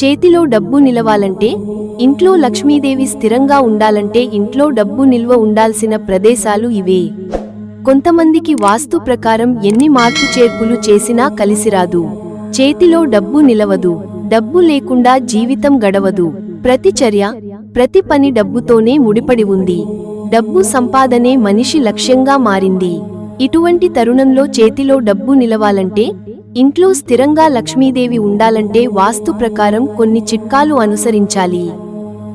చేతిలో డబ్బు నిలవాలంటే ఇంట్లో లక్ష్మీదేవి స్థిరంగా ఉండాలంటే ఇంట్లో డబ్బు నిల్వ ఉండాల్సిన ప్రదేశాలు ఇవే. కొంతమందికి వాస్తు ప్రకారం ఎన్ని మార్పు చేర్పులు చేసినా కలిసిరాదు. చేతిలో డబ్బు నిలవదు. డబ్బు లేకుండా జీవితం గడవదు. ప్రతి చర్య ప్రతి పని డబ్బుతోనే ముడిపడి ఉంది. డబ్బు సంపాదనే మనిషి లక్ష్యంగా మారింది. ఇటువంటి తరుణంలో చేతిలో డబ్బు నిలవాలంటే ఇంట్లో స్థిరంగా లక్ష్మీదేవి ఉండాలంటే వాస్తు ప్రకారం కొన్ని చిట్కాలు అనుసరించాలి.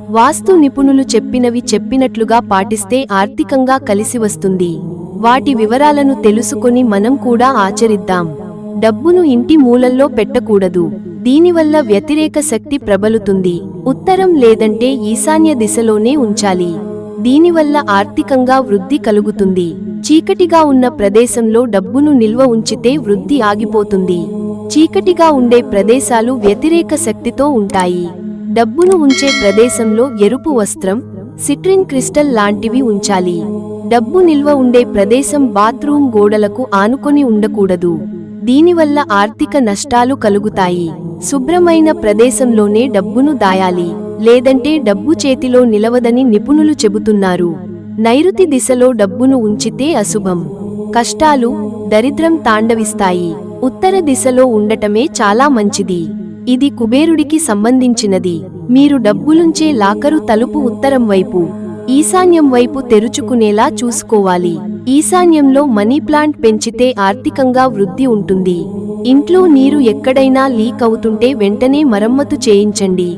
వాస్తు నిపుణులు చెప్పినవి చెప్పినట్లుగా పాటిస్తే ఆర్థికంగా కలిసి వస్తుంది. వాటి వివరాలను తెలుసుకొని మనం కూడా ఆచరిద్దాం. డబ్బును ఇంటి మూలల్లో పెట్టకూడదు. దీనివల్ల వ్యతిరేక శక్తి ప్రబలుతుంది. ఉత్తరం లేదంటే ఈశాన్య దిశలోనే ఉంచాలి. దీనివల్ల ఆర్థికంగా వృద్ధి కలుగుతుంది. చీకటిగా ఉన్న ప్రదేశంలో డబ్బును నిల్వ ఉంచితే వృద్ధి ఆగిపోతుంది. చీకటిగా ఉండే ప్రదేశాలు వ్యతిరేక శక్తితో ఉంటాయి. డబ్బును ఉంచే ప్రదేశంలో ఎరుపు వస్త్రం సిట్రిన్ క్రిస్టల్ లాంటివి ఉంచాలి. డబ్బు నిల్వ ఉండే ప్రదేశం బాత్రూం గోడలకు ఆనుకొని ఉండకూడదు. దీనివల్ల ఆర్థిక నష్టాలు కలుగుతాయి. శుభ్రమైన ప్రదేశంలోనే డబ్బును దాయాలి. లేదంటే డబ్బు చేతిలో నిలవదని నిపుణులు చెబుతున్నారు. నైరుతి దిశలో డబ్బును ఉంచితే అశుభం. కష్టాలు దరిద్రం తాండవిస్తాయి. ఉత్తర దిశలో ఉండటమే చాలా మంచిది. ఇది కుబేరుడికి సంబంధించినది. మీరు డబ్బులుంచే లాకరు తలుపు ఉత్తరం వైపు ఈశాన్యం వైపు తెరుచుకునేలా చూసుకోవాలి. ఈశాన్యంలో మనీ ప్లాంట్ పెంచితే ఆర్థికంగా వృద్ధి ఉంటుంది. ఇంట్లో నీరు ఎక్కడైనా లీక్ అవుతుంటే వెంటనే మరమ్మతు చేయించండి.